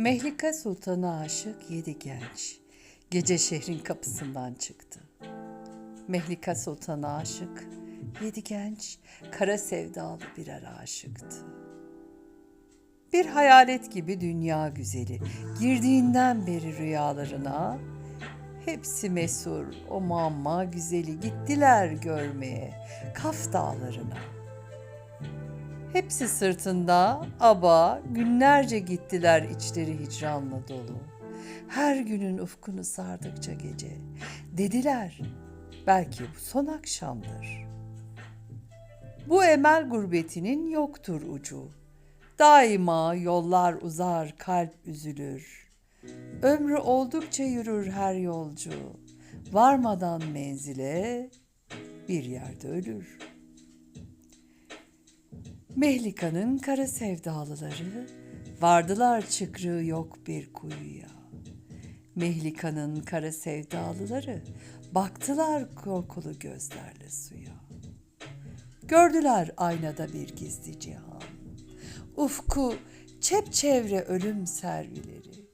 Mehlika Sultan'a aşık yedi genç gece şehrin kapısından çıktı. Mehlika Sultan'a aşık yedi genç kara sevdalı birer aşıktı. Bir hayalet gibi dünya güzeli girdiğinden beri rüyalarına hepsi mesur o mamma güzeli gittiler görmeye Kaf dağlarına. Hepsi sırtında aba günlerce gittiler içleri hicranla dolu. Her günün ufkunu sardıkça gece dediler belki bu son akşamdır. Bu emel gurbetinin yoktur ucu. Daima yollar uzar, kalp üzülür. Ömrü oldukça yürür her yolcu. Varmadan menzile bir yerde ölür. Mehlika'nın kara sevdalıları vardılar çıkrığı yok bir kuyuya. Mehlika'nın kara sevdalıları baktılar korkulu gözlerle suya. Gördüler aynada bir gizli cihan. Ufku çepçevre ölüm servileri.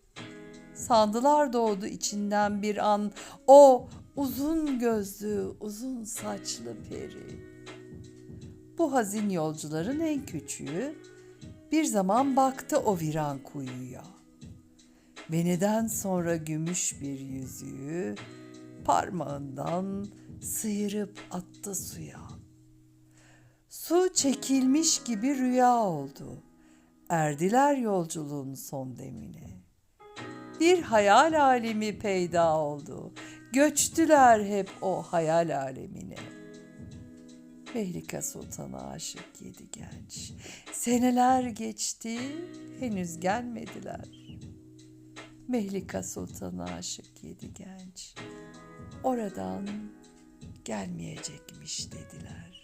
Sandılar doğdu içinden bir an o uzun gözlü, uzun saçlı peri. Bu hazin yolcuların en küçüğü bir zaman baktı o viran kuyuya. Veneden sonra gümüş bir yüzüğü parmağından sıyırıp attı suya. Su çekilmiş gibi rüya oldu. Erdiler yolculuğun son demine. Bir hayal alemi peyda oldu. Göçtüler hep o hayal alemine. Mehlika Sultan'a aşık yedi genç. Seneler geçti, henüz gelmediler. Mehlika Sultan'a aşık yedi genç. Oradan gelmeyecekmiş dediler.